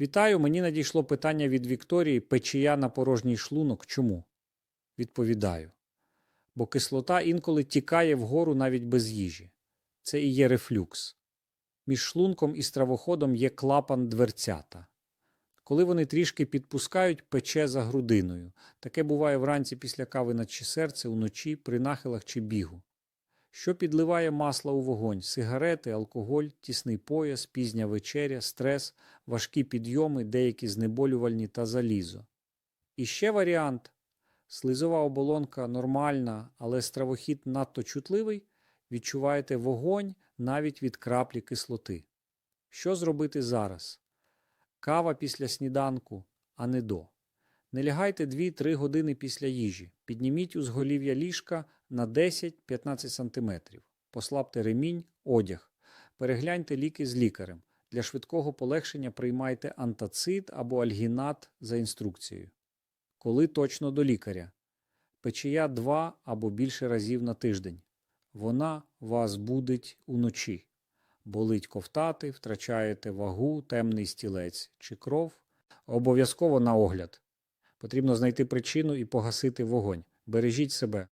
Вітаю, мені надійшло питання від Вікторії печія на порожній шлунок. Чому? Відповідаю. Бо кислота інколи тікає вгору навіть без їжі. Це і є рефлюкс. Між шлунком і стравоходом є клапан дверцята. Коли вони трішки підпускають, пече за грудиною. Таке буває вранці після кави на чи серце, уночі, при нахилах чи бігу. Що підливає масло у вогонь? Сигарети, алкоголь, тісний пояс, пізня вечеря, стрес, важкі підйоми, деякі знеболювальні та залізо. І ще варіант. Слизова оболонка нормальна, але стравохід надто чутливий, відчуваєте вогонь навіть від краплі кислоти. Що зробити зараз? Кава після сніданку, а не до. Не лягайте 2-3 години після їжі. Підніміть узголів'я ліжка на 10-15 см. Послабте ремінь, одяг. Перегляньте ліки з лікарем. Для швидкого полегшення приймайте антацид або альгінат за інструкцією. Коли точно до лікаря. Печія 2 або більше разів на тиждень. Вона вас будить уночі. Болить ковтати, втрачаєте вагу, темний стілець чи кров. Обов'язково на огляд. Потрібно знайти причину і погасити вогонь. Бережіть себе.